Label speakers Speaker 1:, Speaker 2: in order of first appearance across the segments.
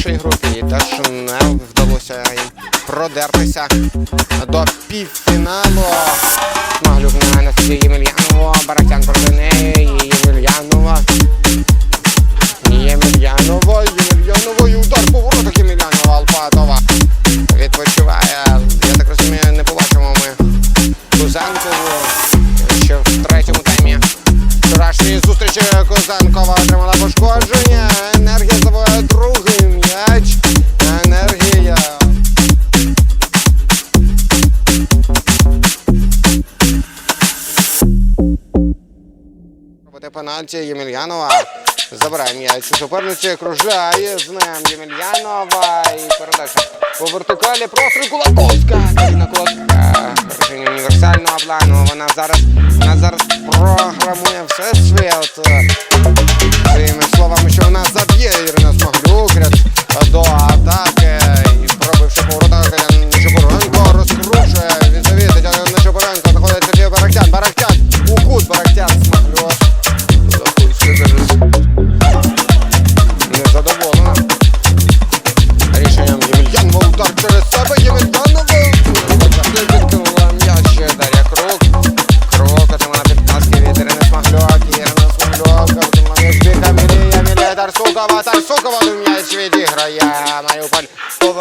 Speaker 1: В групі теж не вдалося їм продертися до півфіналу. Маглюк на своїм Ємельянову, Баратян проти неї, пенальті Ємельянова. Забирає м'яч у суперниці, кружає з ним Ємельянова і передача по вертикалі простріл Кулаковська. Каріна Кулаковська. Рішення універсального плану. Вона зараз, вона зараз програмує все світ.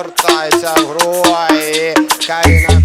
Speaker 1: Повертається в гру. І Каріна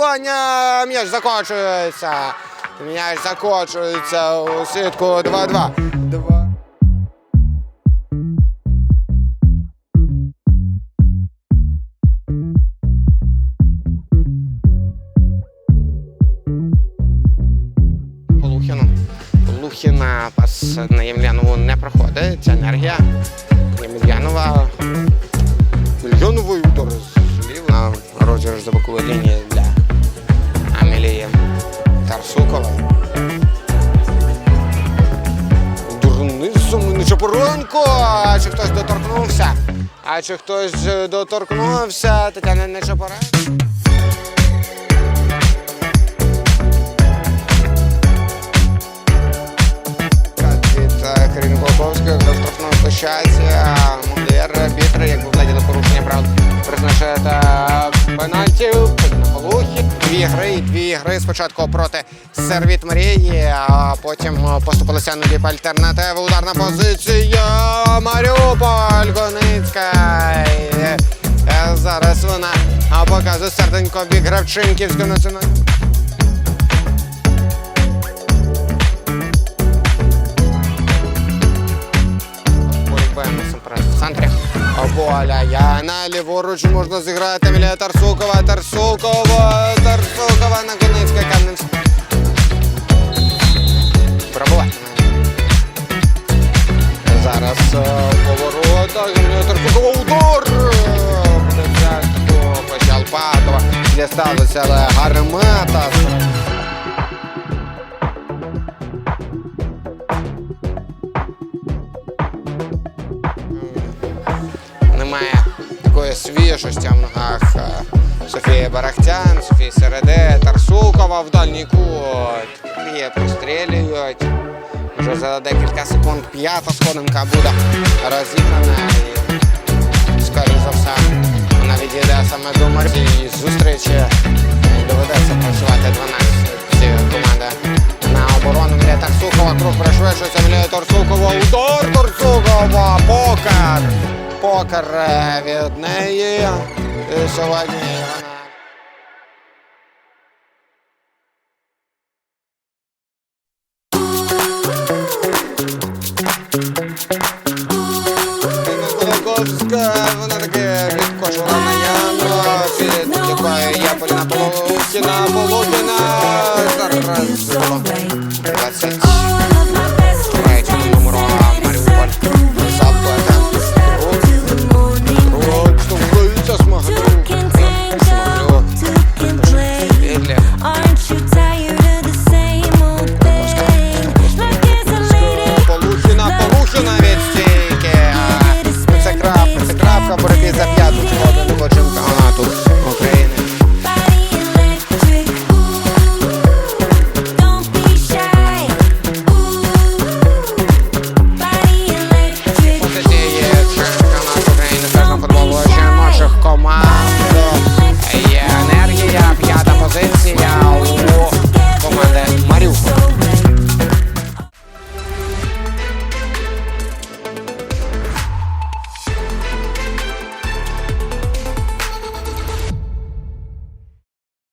Speaker 1: стійка. М'яч закочується. М'яч закочується у сітку 2-2. Два. Полухіну. Полухіна пас на Ємельянову не проходить. Ця енергія. Дурнизом А чи хтось доторкнувся? А чи хтось доторкнувся? Тетяна Нечапоронко. від е, Каріни Колковської до штрафної площадці. Мундир, арбітр, якби владіли порушення правил, призначає та полухі. Дві гри, дві гри спочатку проти Сервіт Мрії, а потім е, поступилися на біп альтернативи. Ударна позиція. Маріуполь Гоницька. Е, Зараз вона показує серденько бік Гравчинківської національної. Яна ліворуч можна зіграти Емілія Тарсукова, Тарсукова, Тарсукова на Куницька камнем. Пробувати. Зараз е, поворота. Емілія Тарсукова удар. Пащалпатова. Дісталося, гармата. Свіжості в ногах е, Софії Барахтян, Софії Середе, Тарсукова в дальній кут. Її прострілюють. Вже за декілька секунд п'ята сходинка буде розіграна. І, скоріш за все, вона відійде саме до зустрічі. І доведеться працювати 12 команд Дмитрук пришвидшується, Мілія Торцукова. Удар Торцукова. Покер покер від неї. І сьогодні вона. Ковська